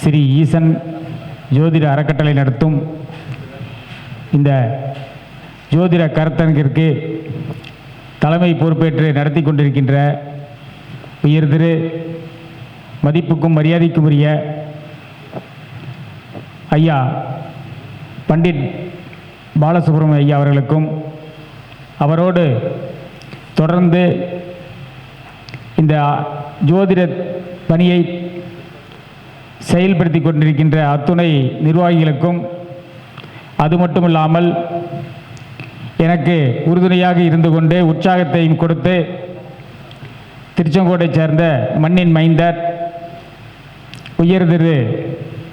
ஸ்ரீ ஈசன் ஜோதிட அறக்கட்டளை நடத்தும் இந்த ஜோதிட கருத்தரங்கிற்கு தலைமை பொறுப்பேற்று நடத்தி கொண்டிருக்கின்ற உயர் திரு மதிப்புக்கும் மரியாதைக்கும் உரிய ஐயா பண்டிட் பாலசுப்ரமணிய ஐயா அவர்களுக்கும் அவரோடு தொடர்ந்து இந்த ஜோதிட பணியை செயல்படுத்தி கொண்டிருக்கின்ற அத்துணை நிர்வாகிகளுக்கும் அது மட்டுமில்லாமல் எனக்கு உறுதுணையாக இருந்து கொண்டு உற்சாகத்தையும் கொடுத்து திருச்செங்கோட்டை சேர்ந்த மண்ணின் மைந்தர் உயர் திரு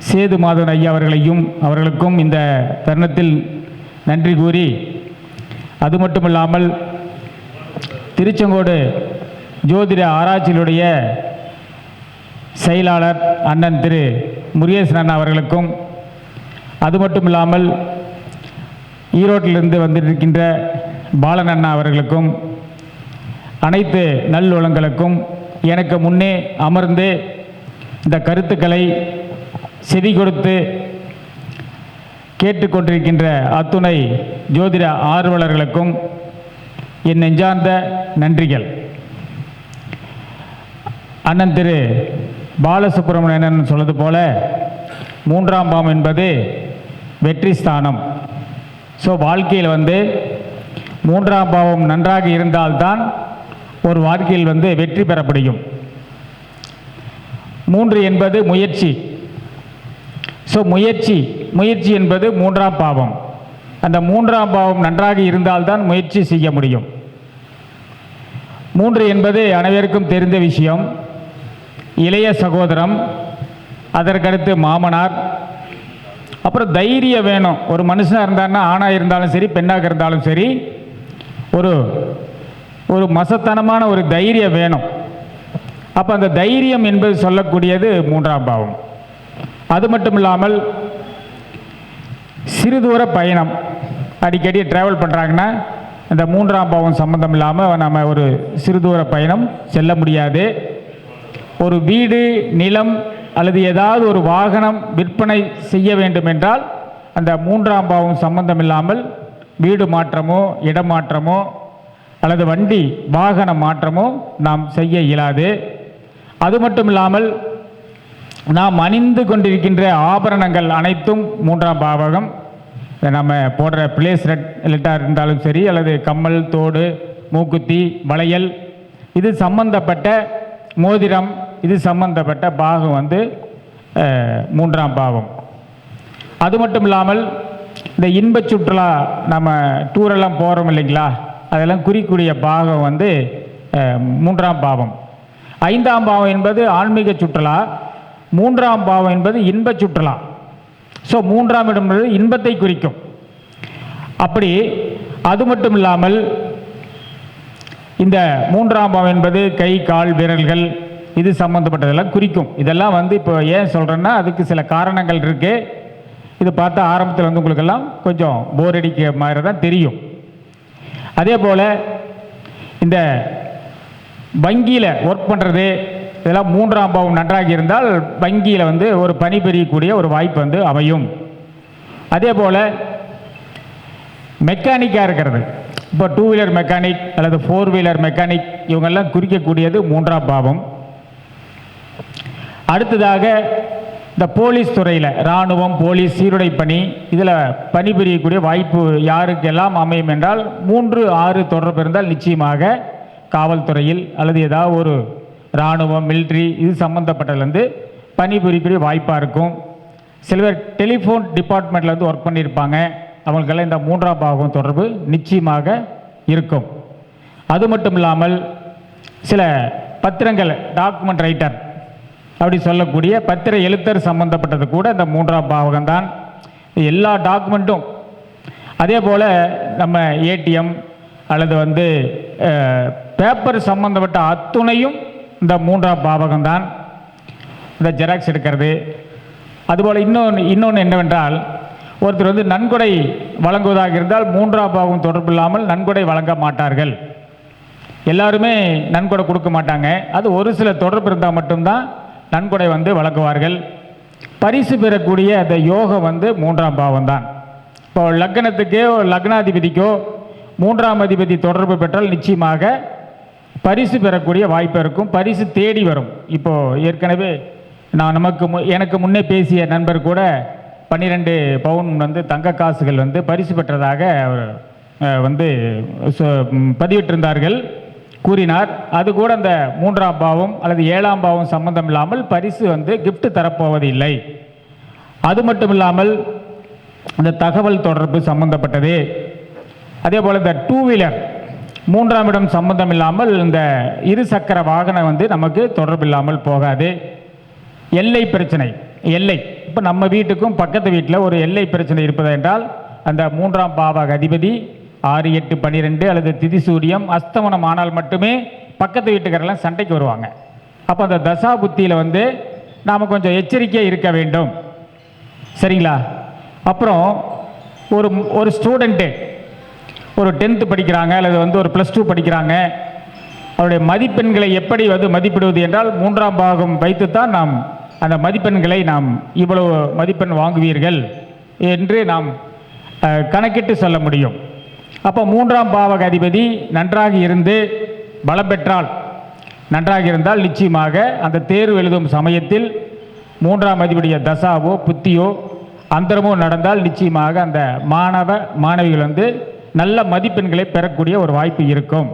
சேது மாதவன் ஐயா அவர்களையும் அவர்களுக்கும் இந்த தருணத்தில் நன்றி கூறி அது மட்டுமில்லாமல் திருச்செங்கோடு ஜோதிட ஆராய்ச்சியினுடைய செயலாளர் அண்ணன் திரு முருகேசன் அண்ணா அவர்களுக்கும் அது மட்டும் இல்லாமல் ஈரோட்டிலிருந்து வந்திருக்கின்ற பாலன் அண்ணா அவர்களுக்கும் அனைத்து நல்லுளங்களுக்கும் எனக்கு முன்னே அமர்ந்து இந்த கருத்துக்களை செவி கொடுத்து கேட்டுக்கொண்டிருக்கின்ற அத்துணை ஜோதிட ஆர்வலர்களுக்கும் என் நெஞ்சார்ந்த நன்றிகள். அண்ணன் திரு பாலசுப்ரமணியன் சொன்னது போல மூன்றாம் பாவம் என்பது வெற்றி ஸ்தானம். ஸோ வாழ்க்கையில் வந்து மூன்றாம் பாவம் நன்றாக இருந்தால்தான் ஒரு வாழ்க்கையில் வந்து வெற்றி பெற முடியும் மூன்று என்பது முயற்சி. ஸோ முயற்சி முயற்சி என்பது மூன்றாம் பாவம். அந்த மூன்றாம் பாவம் நன்றாக இருந்தால்தான் முயற்சி செய்ய முடியும். மூன்று என்பது அனைவருக்கும் தெரிந்த விஷயம். இளைய சகோதரம் அதற்கடுத்து மாமனார். அப்புறம் தைரியம் வேணும். ஒரு மனுஷனாக இருந்தான்னா ஆணாக இருந்தாலும் சரி பெண்ணாக இருந்தாலும் சரி ஒரு ஒரு மசத்தனமான ஒரு தைரியம் வேணும். அப்போ அந்த தைரியம் என்பது சொல்லக்கூடியது மூன்றாம் பாவம். அது மட்டும் இல்லாமல் சிறுதூர பயணம். அடிக்கடி ட்ராவல் பண்ணுறாங்கன்னா இந்த மூன்றாம் பாவம் சம்மந்தம் இல்லாமல் நம்ம ஒரு சிறுதூர பயணம் செல்ல முடியாது. ஒரு வீடு நிலம் அல்லது ஏதாவது ஒரு வாகனம் விற்பனை செய்ய வேண்டுமென்றால் அந்த மூன்றாம் பாவம் சம்பந்தம் இல்லாமல் வீடு மாற்றமோ இடமாற்றமோ அல்லது வண்டி வாகன மாற்றமோ நாம் செய்ய இயலாது. அது மட்டும் இல்லாமல் நாம் அணிந்து கொண்டிருக்கின்ற ஆபரணங்கள் அனைத்தும் மூன்றாம் பாவகம். நம்ம போடுற பிளேஸ்லெட் லெட்டாக இருந்தாலும் சரி அல்லது கம்மல் தோடு மூக்குத்தி வளையல் இது சம்பந்தப்பட்ட மோதிரம் இது சம்பந்தப்பட்ட பாகம் வந்து மூன்றாம் பாவம் அது மட்டும் இல்லாமல் இந்த இன்பச் சுற்றுலா நம்ம டூரெல்லாம் போகிறோம் இல்லைங்களா? அதெல்லாம் குறிக்கூடிய பாகம் வந்து மூன்றாம் பாவம். ஐந்தாம் பாவம் என்பது ஆன்மீக சுற்றுலா மூன்றாம் பாவம் என்பது இன்பச் சுற்றுலா. ஸோ மூன்றாம் இடம் என்பது இன்பத்தை குறிக்கும். அப்படி அது மட்டும் இல்லாமல் இந்த மூன்றாம் பாவம் என்பது கை கால் விரல்கள் இது சம்மந்தப்பட்டதெல்லாம் குறிக்கும். இதெல்லாம் வந்து இப்போ ஏன் சொல்கிறேன்னா அதுக்கு சில காரணங்கள் இருக்குது இது பார்த்தா ஆரம்பத்தில் வந்து உங்களுக்கெல்லாம் கொஞ்சம் போர் அடிக்க மாதிரி தான் தெரியும். அதே போல் இந்த வங்கியில் ஒர்க் பண்ணுறது இதெல்லாம் மூன்றாம் பாவம் நன்றாக இருந்தால் வங்கியில் வந்து ஒரு பணிபுரியக்கூடிய ஒரு வாய்ப்பு வந்து அமையும். அதே போல் மெக்கானிக்காக இருக்கிறது. இப்போ டூ வீலர் மெக்கானிக் அல்லது ஃபோர் வீலர் மெக்கானிக் இவங்கெல்லாம் குறிக்கக்கூடியது மூன்றாம் பாவம். அடுத்ததாக இந்த போலீஸ் துறையில் இராணுவம் போலீஸ் சீருடை பணி இதில் பணிபுரியக்கூடிய வாய்ப்பு யாருக்கெல்லாம் அமையும் என்றால் மூன்று ஆறு தொடர்பு இருந்தால் நிச்சயமாக காவல்துறையில் அல்லது ஏதாவது ஒரு இராணுவம் மிலிட்ரி இது சம்மந்தப்பட்டதுலேருந்து பணிபுரியக்கூடிய வாய்ப்பாக இருக்கும். சில பேர் டெலிஃபோன் டிபார்ட்மெண்ட்டில் வந்து ஒர்க் பண்ணியிருப்பாங்க. அவங்களுக்கெல்லாம் இந்த மூன்றாம் பாகம் தொடர்பு நிச்சயமாக இருக்கும். அது மட்டும் இல்லாமல் சில பத்திரங்கள் டாக்குமெண்ட் ரைட்டர் அப்படி சொல்லக்கூடிய பத்திர எழுத்தர் சம்பந்தப்பட்டது கூட இந்த மூன்றாம் பாவகம்தான். எல்லா டாக்குமெண்ட்டும் அதே போல் நம்ம ஏடிஎம் அல்லது வந்து பேப்பர் சம்பந்தப்பட்ட அத்துணையும் இந்த மூன்றாம் பாவகம்தான். இந்த ஜெராக்ஸ் எடுக்கிறது. அதுபோல் இன்னொன்று இன்னொன்று என்னவென்றால் ஒருத்தர் வந்து நன்கொடை வழங்குவதாக இருந்தால் மூன்றாம் பாகம் தொடர்பு இல்லாமல் நன்கொடை வழங்க மாட்டார்கள். எல்லாருமே நன்கொடை கொடுக்க மாட்டாங்க. அது ஒரு சில தொடர்பு இருந்தால் மட்டும்தான் நன்கொடை வந்து வழங்குவார்கள். பரிசு பெறக்கூடிய அந்த யோகம் வந்து மூன்றாம் பாவம் தான் இப்போ லக்னத்துக்கே லக்னாதிபதிக்கோ மூன்றாம் அதிபதி தொடர்பு பெற்றால் நிச்சயமாக பரிசு பெறக்கூடிய வாய்ப்பு இருக்கும். பரிசு தேடி வரும். இப்போது ஏற்கனவே நான் நமக்கு மு- எனக்கு முன்னே பேசிய நண்பர் கூட பன்னிரெண்டு பவுன் வந்து தங்க காசுகள் வந்து பரிசு பெற்றதாக அவர் வந்து பதிவிட்டிருந்தார்கள். கூறினார். அது கூட அந்த மூன்றாம் பாவம் அல்லது ஏழாம் பாவம் சம்பந்தம் இல்லாமல் பரிசு வந்து கிஃப்ட் தரப்போவது இல்லை அது மட்டும் இல்லாமல் இந்த தகவல் தொடர்பு சம்பந்தப்பட்டது. அதே போல் இந்த டூ வீலர் மூன்றாம் இடம் சம்பந்தம் இல்லாமல் இந்த இரு சக்கர வாகனம் வந்து நமக்கு தொடர்பு இல்லாமல் போகாது. எல்லை பிரச்சனை எல்லை. இப்போ நம்ம வீட்டுக்கும் பக்கத்து வீட்டில் ஒரு எல்லை பிரச்சனை இருப்பது என்றால் அந்த மூன்றாம் பாவக அதிபதி ஆறு எட்டு பன்னிரெண்டு அல்லது திதி சூரியம் அஸ்தமனம் ஆனால் மட்டுமே பக்கத்து வீட்டுக்காரெல்லாம் சண்டைக்கு வருவாங்க. அப்போ அந்த தசா புத்தியில் வந்து நாம் கொஞ்சம் எச்சரிக்கையாக இருக்க வேண்டும். சரிங்களா? அப்புறம் ஒரு ஒரு ஸ்டூடெண்ட்டு ஒரு டென்த்து படிக்கிறாங்க அல்லது வந்து ஒரு ப்ளஸ் டூ படிக்கிறாங்க. அவருடைய மதிப்பெண்களை எப்படி வந்து மதிப்பிடுவது என்றால் மூன்றாம் பாகம் வைத்துத்தான் நாம் அந்த மதிப்பெண்களை நாம் இவ்வளவு மதிப்பெண் வாங்குவீர்கள் என்று நாம் கணக்கிட்டு சொல்ல முடியும். அப்போ மூன்றாம் பாவக அதிபதி நன்றாக இருந்து பலம் பெற்றால் நன்றாக இருந்தால் நிச்சயமாக அந்த தேர்வு எழுதும் சமயத்தில் மூன்றாம் அதிபதிய தசாவோ புத்தியோ அந்தரமோ நடந்தால் நிச்சயமாக அந்த மாணவ மாணவிகள் வந்து நல்ல மதிப்பெண்களை பெறக்கூடிய ஒரு வாய்ப்பு இருக்கும்.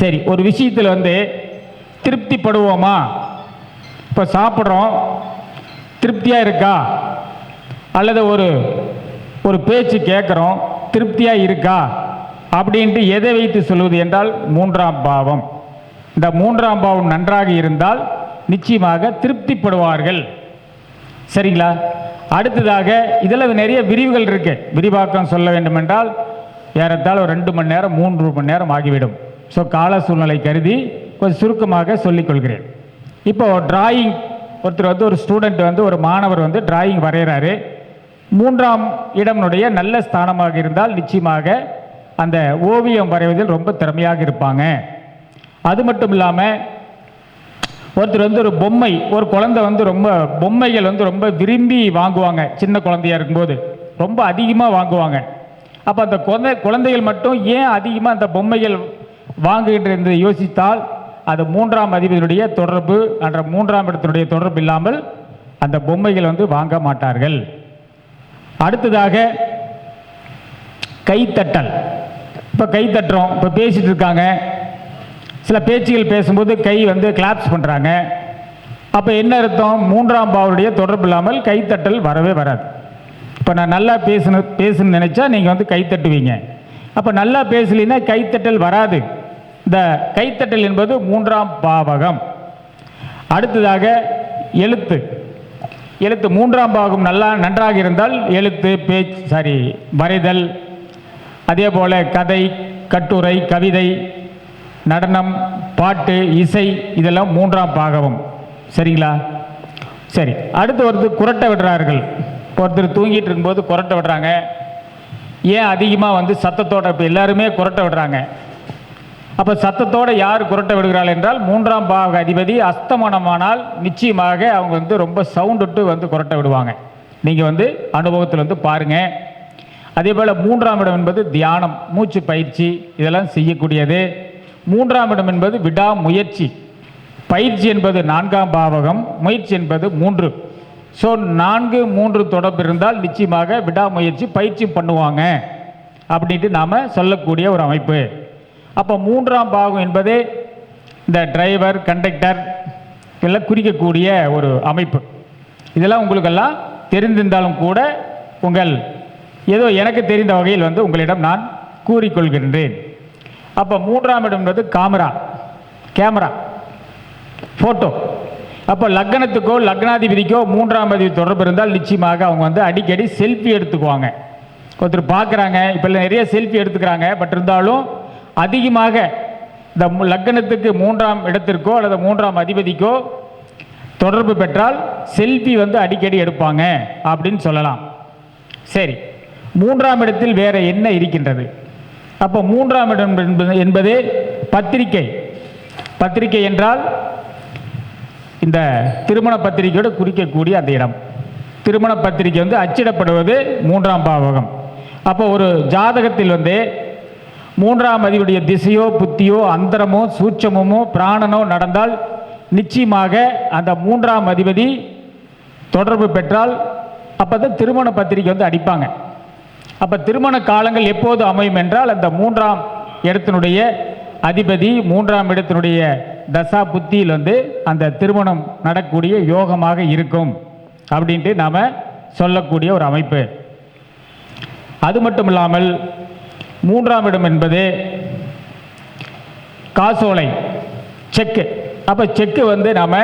சரி ஒரு விஷயத்தில் வந்து திருப்திப்படுவோமா? இப்போ சாப்பிட்றோம். திருப்தியாக இருக்கா? அல்லது ஒரு ஒரு பேச்சு கேட்குறோம். திருப்தியாக இருக்கா? அப்படின்ட்டு எதை வைத்து சொல்வது என்றால் மூன்றாம் பாவம். இந்த மூன்றாம் பாவம் நன்றாக இருந்தால் நிச்சயமாக திருப்திப்படுவார்கள். சரிங்களா? அடுத்ததாக இதில் நிறைய விரிவுகள் இருக்கு. விரிவாக்கம் சொல்ல வேண்டுமென்றால் ஏறத்தால் ஒரு ரெண்டு மணி நேரம் மூன்று மணி நேரம் ஆகிவிடும். ஸோ கால சூழ்நிலை கருதி கொஞ்சம் சுருக்கமாக சொல்லிக்கொள்கிறேன். கொள்கிறேன் டிராயிங் ஒருத்தர் வந்து ஒரு ஸ்டூடெண்ட் வந்து ஒரு மாணவர் வந்து டிராயிங் வரைகிறாரு. மூன்றாம் இடம்னுடைய நல்ல ஸ்தானமாக இருந்தால் நிச்சயமாக அந்த ஓவியம் வரைவதில் ரொம்ப திறமையாக இருப்பாங்க. அது மட்டும் இல்லாமல் ஒருத்தர் வந்து ஒரு பொம்மை ஒரு குழந்தை வந்து ரொம்ப பொம்மைகள் வந்து ரொம்ப விரும்பி வாங்குவாங்க. சின்ன குழந்தையா இருக்கும்போது ரொம்ப அதிகமாக வாங்குவாங்க. அப்போ அந்த குழந்தை குழந்தைகள் மட்டும் ஏன் அதிகமாக அந்த பொம்மைகள் வாங்குகின்ற என்று யோசித்தால் அது மூன்றாம் அதிபதியுடைய தொடர்பு என்ற மூன்றாம் இடத்தினுடைய தொடர்பு இல்லாமல் அந்த பொம்மைகள் வந்து வாங்க மாட்டார்கள். அடுத்ததாக கைத்தட்டல். இப்போ கை தட்டுறோம் இப்போ பேசிகிட்டு இருக்காங்க. சில பேச்சுகள் பேசும்போது கை வந்து கிளாப்ஸ் பண்ணுறாங்க அப்போ என்ன அர்த்தம்? மூன்றாம் பாவருடைய தொடர்பு இல்லாமல் கைத்தட்டல் வரவே வராது. இப்போ நான் நல்லா பேசணும் பேசுன்னு நினச்சா நீங்கள் வந்து கை தட்டுவீங்க அப்போ நல்லா பேசலைன்னா கைத்தட்டல் வராது. இந்த கைத்தட்டல் என்பது மூன்றாம் பாவகம். அடுத்ததாக எழுத்து. எழுத்து மூன்றாம் பாகம் நல்லா நன்றாக இருந்தால் எழுத்து பேச்சு சாரி வரைதல். அதே போல் கதை கட்டுரை கவிதை நடனம் பாட்டு இசை இதெல்லாம் மூன்றாம் பாகவம் சரிங்களா? சரி அடுத்து ஒருத்தர் குரட்டை விடுறார்கள். ஒருத்தர் தூங்கிட்டு இருக்கும்போது குரட்டை விடுறாங்க. ஏன் அதிகமாக வந்து சத்தத்தோட இப்போ எல்லாருமே குரட்டை விடுறாங்க? அப்போ சத்தத்தோடு யார் குரட்டை விடுகிறாள் என்றால் மூன்றாம் பாக அதிபதி அஸ்தமனமானால் நிச்சயமாக அவங்க வந்து ரொம்ப சவுண்டுட்டு வந்து குரட்டை விடுவாங்க. நீங்கள் வந்து அனுபவத்தில் வந்து பாருங்கள் அதே போல் மூன்றாம் இடம் என்பது தியானம் மூச்சு பயிற்சி இதெல்லாம் செய்யக்கூடியது. மூன்றாம் இடம் என்பது விடாமுயற்சி. பயிற்சி என்பது நான்காம் பாவகம் முயற்சி என்பது மூன்று. ஸோ நான்கு மூன்று தொடர்பு இருந்தால் நிச்சயமாக விடாமுயற்சி பயிற்சி பண்ணுவாங்க. அப்படின்ட்டு நாம் சொல்லக்கூடிய ஒரு அமைப்பு. அப்போ மூன்றாம் பாகம் என்பது இந்த டிரைவர் கண்டக்டர் இதெல்லாம் குறிக்கக்கூடிய ஒரு அமைப்பு. இதெல்லாம் உங்களுக்கெல்லாம் தெரிந்திருந்தாலும் கூட உங்கள் ஏதோ எனக்கு தெரிந்த வகையில் வந்து உங்களிடம் நான் கூறிக்கொள்கின்றேன். அப்போ மூன்றாம் இடம் என்பது காமரா கேமரா ஃபோட்டோ அப்போ லக்னத்துக்கோ லக்னாதிபதிக்கோ மூன்றாம் அதிபதி தொடர்பு இருந்தால் நிச்சயமாக அவங்க வந்து அடிக்கடி செல்ஃபி எடுத்துக்குவாங்க. ஒருத்தர் பார்க்குறாங்க இப்போ நிறைய செல்ஃபி எடுத்துக்கிறாங்க பட் இருந்தாலும் அதிகமாக இந்த லக்கணத்துக்கு லக்னத்துக்கு மூன்றாம் இடத்திற்கோ அல்லது மூன்றாம் அதிபதிக்கோ தொடர்பு பெற்றால் செல்ஃபி வந்து அடிக்கடி எடுப்பாங்க அப்படின்னு சொல்லலாம். சரி மூன்றாம் இடத்தில் வேற என்ன இருக்கின்றது? அப்போ மூன்றாம் இடம் என்பது என்பது பத்திரிகை. பத்திரிகை என்றால் இந்த திருமண பத்திரிகையோடு குறிக்கக்கூடிய அந்த இடம். திருமண பத்திரிகை வந்து அச்சிடப்படுவது மூன்றாம் பாவகம். அப்போ ஒரு ஜாதகத்தில் வந்து மூன்றாம் அதிபதியுடைய திசையோ புத்தியோ அந்தரமோ சூட்சமோ பிராணனோ நடந்தால் நிச்சயமாக அந்த மூன்றாம் அதிபதி தொடர்பு பெற்றால் அப்போ தான் திருமண பத்திரிக்கை வந்து அடிப்பாங்க. அப்போ திருமண காலங்கள் எப்போது அமையும் என்றால் அந்த மூன்றாம் இடத்தினுடைய அதிபதி மூன்றாம் இடத்தினுடைய தசா புத்தியில் வந்து அந்த திருமணம் நடக்கக்கூடிய யோகமாக இருக்கும் அப்படின்ட்டு நாம் சொல்லக்கூடிய ஒரு அமைப்பு. அது மட்டும் இல்லாமல் மூன்றாம் இடம் என்பது காசோலை செக்கு. அப்போ செக்கு வந்து நாம்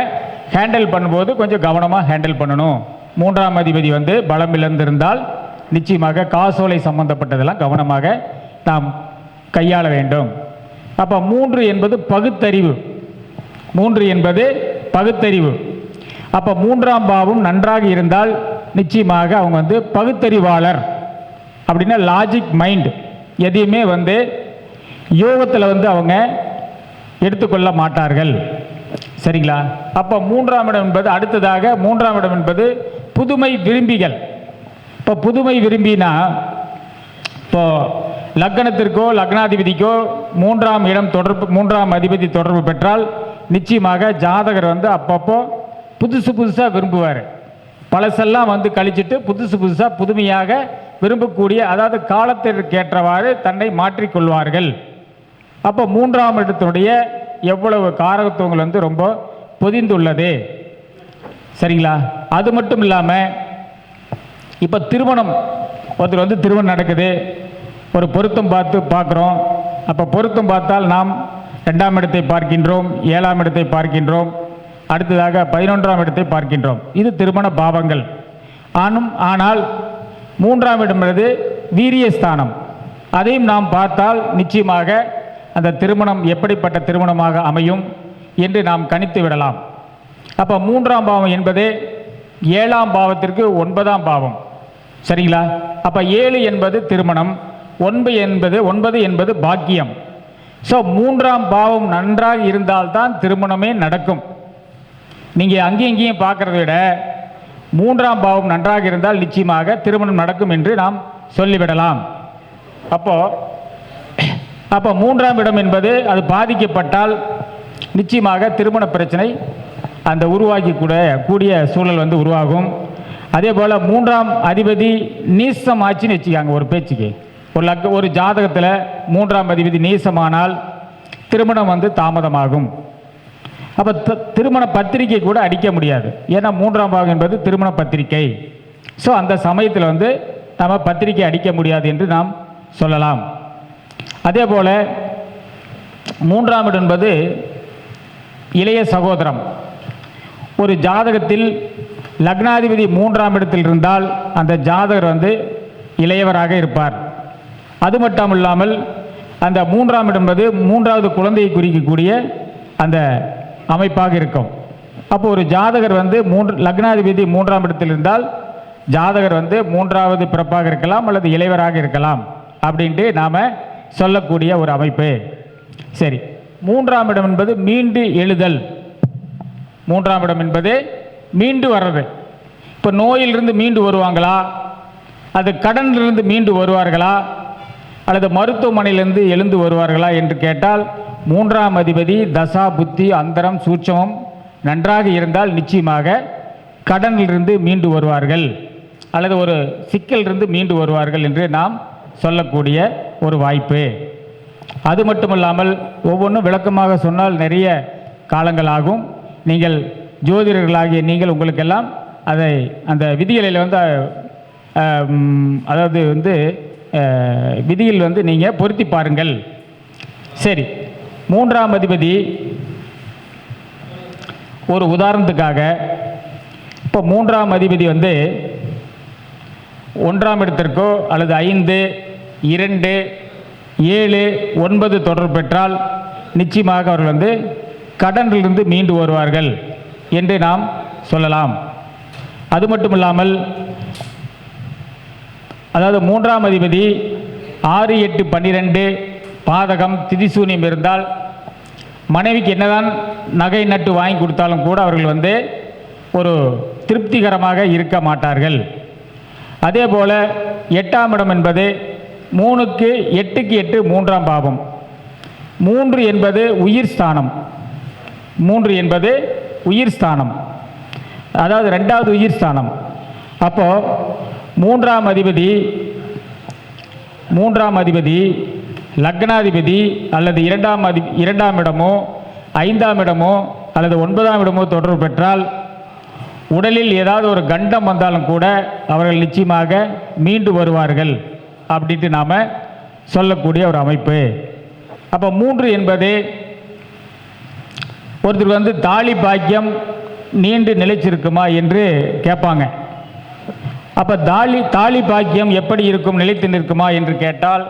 ஹேண்டில் பண்ணும்போது கொஞ்சம் கவனமாக ஹேண்டில் பண்ணணும். மூன்றாம் அதிபதி வந்து பலம் இழந்திருந்தால் நிச்சயமாக காசோலை சம்பந்தப்பட்டதெல்லாம் கவனமாக நாம் கையாள வேண்டும். அப்போ மூன்று என்பது பகுத்தறிவு. மூன்று என்பது பகுத்தறிவு. அப்போ மூன்றாம் பாவம் நன்றாக இருந்தால் நிச்சயமாக அவங்க வந்து பகுத்தறிவாளர். அப்படின்னா லாஜிக் மைண்ட் எதையுமே வந்து யோகத்தில் வந்து அவங்க எடுத்துக்கொள்ள மாட்டார்கள். சரிங்களா? அப்போ மூன்றாம் இடம் என்பது அடுத்ததாக மூன்றாம் இடம் என்பது புதுமை விரும்பிகள். இப்போ புதுமை விரும்பினா இப்போ லக்னத்திற்கோ லக்னாதிபதிக்கோ மூன்றாம் இடம் தொடர்பு மூன்றாம் அதிபதி தொடர்பு பெற்றால் நிச்சயமாக ஜாதகர் வந்து அப்பப்போ புதுசு புதுசாக விரும்புவார். பழசெல்லாம் வந்து கழிச்சிட்டு புதுசு புதுசாக புதுமையாக விரும்பக்கூடிய அதாவது காலத்திற்கு ஏற்றவாறு தன்னை மாற்றிக்கொள்வார்கள் அப்போ மூன்றாம் இடத்தினுடைய எவ்வளவு காரகத்துவங்கள் வந்து ரொம்ப பொதிந்துள்ளது. சரிங்களா? அது மட்டும் இல்லாமல் இப்போ திருமணம் ஒருத்தர் வந்து திருமணம் நடக்குது. ஒரு பொருத்தம் பார்த்து பார்க்குறோம். அப்போ பொருத்தம் பார்த்தால் நாம் ரெண்டாம் இடத்தை பார்க்கின்றோம் ஏழாம் இடத்தை பார்க்கின்றோம். அடுத்ததாக பதினொன்றாம் இடத்தை பார்க்கின்றோம். இது திருமண பாவங்கள். ஆனும் ஆனால் மூன்றாம் இடம் என்பது வீரியஸ்தானம் அதையும் நாம் பார்த்தால் நிச்சயமாக அந்த திருமணம் எப்படிப்பட்ட திருமணமாக அமையும் என்று நாம் கணித்து விடலாம். அப்போ மூன்றாம் பாவம் என்பது ஏழாம் பாவத்திற்கு ஒன்பதாம் பாவம். சரிங்களா? அப்போ ஏழு என்பது திருமணம் ஒன்பது என்பது ஒன்பது என்பது பாக்கியம். ஸோ மூன்றாம் பாவம் நன்றாக இருந்தால்தான் திருமணமே நடக்கும். நீங்கள் அங்கேயும் இங்கேயும் பார்க்கறத விட மூன்றாம் பாவம் நன்றாக இருந்தால் நிச்சயமாக திருமணம் நடக்கும் என்று நாம் சொல்லிவிடலாம். அப்போது அப்போ மூன்றாம் இடம் என்பது அது பாதிக்கப்பட்டால் நிச்சயமாக திருமண பிரச்சனை அந்த உருவாக்கி கூட கூடிய சூழல் வந்து உருவாகும். அதே போல் மூன்றாம் அதிபதி நீசம் ஆச்சுன்னு வச்சுக்காங்க ஒரு பேச்சுக்கு. ஒரு லக்க ஒரு ஜாதகத்தில் மூன்றாம் அதிபதி நீசமானால் திருமணம் வந்து தாமதமாகும். அப்போ திருமண பத்திரிகை கூட அடிக்க முடியாது. ஏன்னா மூன்றாம் பாகம் என்பது திருமண பத்திரிகை ஸோ அந்த சமயத்தில் வந்து நம்ம பத்திரிகை அடிக்க முடியாது என்று நாம் சொல்லலாம். அதே போல் மூன்றாம் இடம் என்பது இளைய சகோதரம். ஒரு ஜாதகத்தில் லக்னாதிபதி மூன்றாம் இடத்தில் இருந்தால் அந்த ஜாதகர் வந்து இளையவராக இருப்பார். அது மட்டும் இல்லாமல் அந்த மூன்றாம் இடம் என்பது மூன்றாவது குழந்தையை குறிக்கக்கூடிய அந்த அமைப்பாக இருக்கும். அப்போ ஒரு ஜாதகர் வந்து மூன்று லக்னாதிபதி மூன்றாம் இடத்தில் இருந்தால் ஜாதகர் வந்து மூன்றாவது பிறப்பாக இருக்கலாம் அல்லது இளைவராக இருக்கலாம் அப்படின்ட்டு நாம் சொல்லக்கூடிய ஒரு அமைப்பு. சரி மூன்றாம் இடம் என்பது மீண்டு எழுதல். மூன்றாம் இடம் என்பது மீண்டு வர்றது. இப்போ நோயிலிருந்து மீண்டு வருவாங்களா? அது கடனிலிருந்து மீண்டு வருவார்களா? அல்லது மருத்துவமனையிலிருந்து எழுந்து வருவார்களா என்று கேட்டால் மூன்றாம் அதிபதி தசா புத்தி அந்தரம் சூட்சமம் நன்றாக இருந்தால் நிச்சயமாக கடனிலிருந்து மீண்டு வருவார்கள். அல்லது ஒரு சிக்கலிருந்து மீண்டு வருவார்கள் என்று நாம் சொல்லக்கூடிய ஒரு வாய்ப்பு. அது மட்டுமல்லாமல் ஒவ்வொன்றும் விளக்கமாக சொன்னால் நிறைய காலங்கள் ஆகும். நீங்கள் ஜோதிடர்களாகிய நீங்கள் உங்களுக்கெல்லாம் அதை அந்த விதிகளில் வந்து அதாவது வந்து விதியில் வந்து நீங்கள் பொருத்தி பாருங்கள். சரி. மூன்றாம் அதிபதி. ஒரு உதாரணத்துக்காக இப்போ மூன்றாம் அதிபதி வந்து ஒன்றாம் இடத்திற்கோ அல்லது ஐந்து இரண்டு ஏழு ஒன்பது தொடர்பு பெற்றால் நிச்சயமாக அவர்கள் வந்து கடனிலிருந்து மீண்டு வருவார்கள் என்று நாம் சொல்லலாம். அது மட்டும் இல்லாமல் அதாவது மூன்றாம் அதிபதி ஆறு எட்டு பன்னிரெண்டு பாதகம் திதிசூனியம் இருந்தால் மனைவிக்கு என்னதான் நகை நட்டு வாங்கி கொடுத்தாலும் கூட அவர்கள் வந்து ஒரு திருப்திகரமாக இருக்க மாட்டார்கள். அதே போல் எட்டாம் இடம் என்பது மூணுக்கு எட்டுக்கு எட்டு மூன்றாம் பாவம். மூன்று என்பது உயிர் ஸ்தானம். மூன்று என்பது உயிர் ஸ்தானம். அதாவது ரெண்டாவது உயிர் ஸ்தானம். அப்போது மூன்றாம் அதிபதி மூன்றாம் அதிபதி லக்னாதிபதி அல்லது இரண்டாம் அதி இரண்டாம் இடமோ ஐந்தாம் இடமோ அல்லது ஒன்பதாம் இடமோ தொடர்பு பெற்றால் உடலில் ஏதாவது ஒரு கண்டம் வந்தாலும் கூட அவர்கள் நிச்சயமாக மீண்டு வருவார்கள் அப்படின்ட்டு நாம் சொல்லக்கூடிய ஒரு அமைப்பு. அப்போ மூன்று என்பது ஒருத்தர் வந்து தாலி பாக்கியம் நீண்டு நிலைச்சிருக்குமா என்று கேட்பாங்க. அப்போ தாலி தாலி பாக்கியம் எப்படி இருக்கும் நிலைத்து நிற்குமா என்று கேட்டால்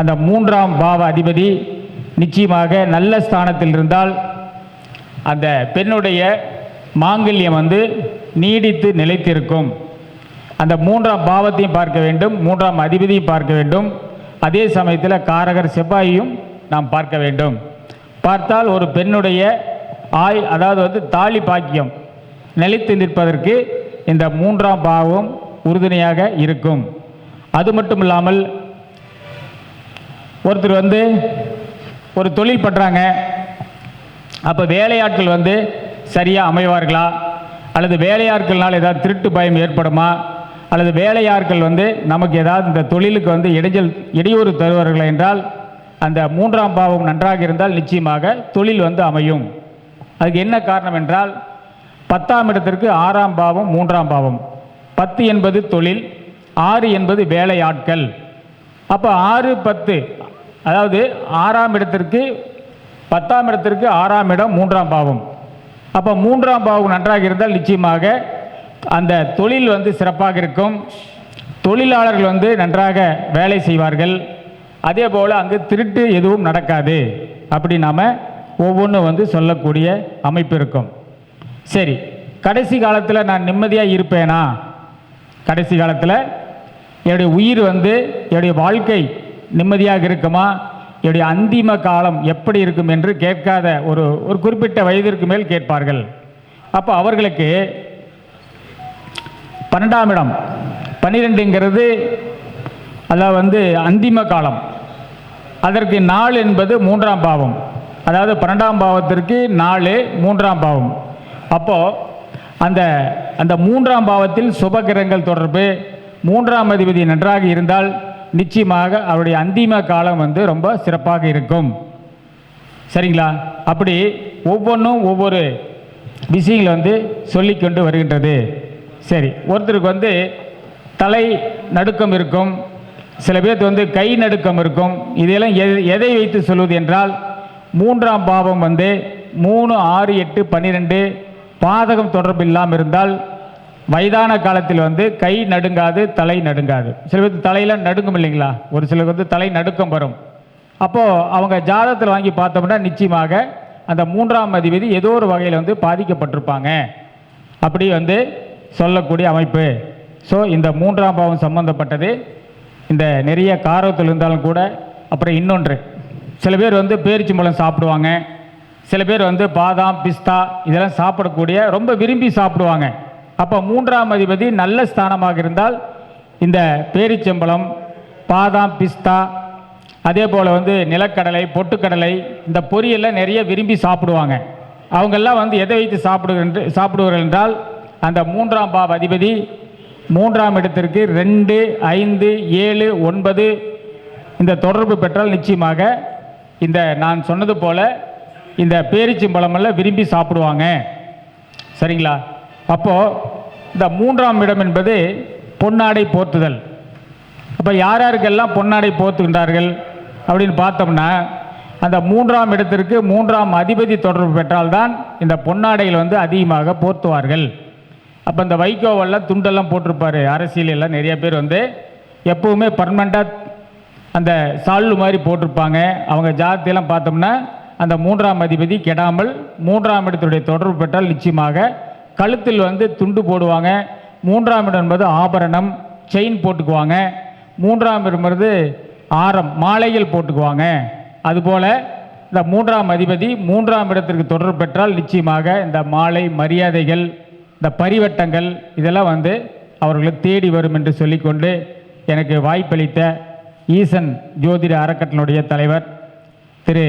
அந்த மூன்றாம் பாவ அதிபதி நிச்சயமாக நல்ல ஸ்தானத்தில் இருந்தால் அந்த பெண்ணுடைய மாங்கல்யம் வந்து நீடித்து நிலைத்திருக்கும். அந்த மூன்றாம் பாவத்தையும் பார்க்க வேண்டும் மூன்றாம் அதிபதியும் பார்க்க வேண்டும். அதே சமயத்தில் காரகர் செவ்வாயும் நாம் பார்க்க வேண்டும். பார்த்தால் ஒரு பெண்ணுடைய ஆய் அதாவது வந்து தாலி பாக்கியம் நிலைத்து நிற்பதற்கு இந்த மூன்றாம் பாவம் உறுதுணையாக இருக்கும். அது மட்டும் இல்லாமல் ஒருத்தர் வந்து ஒரு தொழில் பண்ணுறாங்க அப்போ வேலையாட்கள் வந்து சரியாக அமைவார்களா? அல்லது வேலையாட்கள்னால் ஏதாவது திருட்டு பயம் ஏற்படுமா? அல்லது வேலையாட்கள் வந்து நமக்கு ஏதாவது இந்த தொழிலுக்கு வந்து இடைஞ்சல் இடையூறு தருவார்கள் என்றால் அந்த மூன்றாம் பாவம் நன்றாக இருந்தால் நிச்சயமாக தொழில் வந்து அமையும். அதுக்கு என்ன காரணம் என்றால் பத்தாம் இடத்திற்கு ஆறாம் பாவம் மூன்றாம் பாவம். பத்து என்பது தொழில் ஆறு என்பது வேலையாட்கள். அப்போ ஆறு பத்து அதாவது ஆறாம் இடத்திற்கு பத்தாம் இடத்திற்கு ஆறாம் இடம் மூன்றாம் பாவம். அப்போ மூன்றாம் பாவம் நன்றாக இருந்தால் நிச்சயமாக அந்த தொழில் வந்து சிறப்பாக இருக்கும். தொழிலாளர்கள் வந்து நன்றாக வேலை செய்வார்கள். அதே போல் அங்கு திருட்டு எதுவும் நடக்காது. அப்படி நாம் ஒவ்வொன்றும் வந்து சொல்லக்கூடிய அமைப்பு இருக்கும். சரி கடைசி காலத்தில் நான் நிம்மதியாக இருப்பேனா? கடைசி காலத்தில் என்னுடைய உயிர் வந்து என்னுடைய வாழ்க்கை நிம்மதியாக இருக்குமா? என்னுடைய அந்திம காலம் எப்படி இருக்கும் என்று கேட்காத ஒரு ஒரு குறிப்பிட்ட வயதிற்கு மேல் கேட்பார்கள். அப்போ அவர்களுக்கு பன்னெண்டாம் இடம் பன்னிரெண்டுங்கிறது அதாவது வந்து அந்திம காலம். அதற்கு நாள் என்பது மூன்றாம் பாவம். அதாவது பன்னெண்டாம் பாவத்திற்கு நாலு மூன்றாம் பாவம். அப்போது அந்த அந்த மூன்றாம் பாவத்தில் சுபகிரகங்கள் தொடர்பு மூன்றாம் அதிபதி நன்றாக இருந்தால் நிச்சயமாக அவருடைய அந்திம காலம் வந்து ரொம்ப சிறப்பாக இருக்கும். சரிங்களா? அப்படி ஒவ்வொன்றும் ஒவ்வொரு விஷயங்களை வந்து சொல்லிக்கொண்டு வருகின்றது. சரி ஒருத்தருக்கு வந்து தலை நடுக்கம் இருக்கும். சில பேர்த்து வந்து கை நடுக்கம் இருக்கும். இதையெல்லாம் எதை வைத்து சொல்வது என்றால் மூன்றாம் பாவம் வந்து மூணு ஆறு எட்டு பன்னிரெண்டு பாதகம் தொடர்பு இல்லாமல் இருந்தால் வயதான காலத்தில் வந்து கை நடுங்காது தலை நடுங்காது. சில பேருக்கு தலையில் நடுங்கும் இல்லைங்களா? ஒரு சிலருக்கு வந்து தலை நடுக்கம் வரும். அப்போது அவங்க ஜாதகத்தில் வாங்கி பார்த்தோம்னா நிச்சயமாக அந்த மூன்றாம் அதிபதி ஏதோ ஒரு வகையில் வந்து பாதிக்கப்பட்டிருப்பாங்க. அப்படி வந்து சொல்லக்கூடிய அமைப்பு. ஸோ இந்த மூன்றாம் பாவம் சம்பந்தப்பட்டது. இந்த நிறைய காரத்தில் இருந்தாலும் கூட அப்புறம் இன்னொன்று. சில பேர் வந்து பேரிச்சம்பழம் சாப்பிடுவாங்க. சில பேர் வந்து பாதாம் பிஸ்தா இதெல்லாம் சாப்பிடக்கூடிய ரொம்ப விரும்பி சாப்பிடுவாங்க. அப்போ மூன்றாம் அதிபதி நல்ல ஸ்தானமாக இருந்தால் இந்த பேரிச்சம்பழம் பாதாம் பிஸ்தா அதே போல் வந்து நிலக்கடலை பொட்டுக்கடலை இந்த பொரியெல்லாம் நிறைய விரும்பி சாப்பிடுவாங்க. அவங்கெல்லாம் வந்து எதை வைத்து சாப்பிடுகின்ற சாப்பிடுவார்கள் என்றால் அந்த மூன்றாம் பாவ அதிபதி மூன்றாம் இடத்திற்கு ரெண்டு ஐந்து ஏழு ஒன்பது இந்த தொடர்பு பெற்றால் நிச்சயமாக இந்த நான் சொன்னது போல் இந்த பேரிச்சம்பழமெல்லாம் விரும்பி சாப்பிடுவாங்க. சரிங்களா? அப்போது இந்த மூன்றாம் இடம் என்பது பொன்னாடை போர்த்துதல் அப்போ யார் யாருக்கெல்லாம் பொன்னாடை போர்த்துகின்றார்கள் அப்படின்னு பார்த்தோம்னா அந்த மூன்றாம் இடத்திற்கு மூன்றாம் அதிபதி தொடர்பு பெற்றால்தான் இந்த பொன்னாடைகள் வந்து அதிகமாக போர்த்துவார்கள் அப்போ இந்த வைகோவெல்லாம் துண்டெல்லாம் போட்டிருப்பார். அரசியலெல்லாம் நிறைய பேர் வந்து எப்பவுமே பர்மனண்ட்டாக அந்த சால்வு மாதிரி போட்டிருப்பாங்க. அவங்க ஜாதத்தையெல்லாம் பார்த்தோம்னா அந்த மூன்றாம் அதிபதி கெடாமல் மூன்றாம் இடத்துடைய தொடர்பு பெற்றால் நிச்சயமாக கழுத்தில் வந்து துண்டு போடுவாங்க. மூன்றாம் இடம் என்பது ஆபரணம் செயின் போட்டுக்குவாங்க. மூன்றாம் இடம் என்பது ஆரம் மாலைகள் போட்டுக்குவாங்க. அதுபோல் இந்த மூன்றாம் அதிபதி மூன்றாம் இடத்திற்கு தொடர்பு பெற்றால் நிச்சயமாக இந்த மாலை மரியாதைகள் இந்த பரிவட்டங்கள் இதெல்லாம் வந்து அவர்களை தேடி வரும் என்று சொல்லிக்கொண்டு எனக்கு வாய்ப்பளித்த ஈசன் ஜோதிட அறக்கட்டளுடைய தலைவர் திரு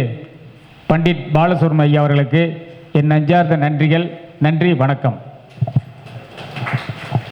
பண்டிட் பாலசுப்ரமணிய அவர்களுக்கு என் நஞ்சார்ந்த நன்றிகள். நன்றி வணக்கம்.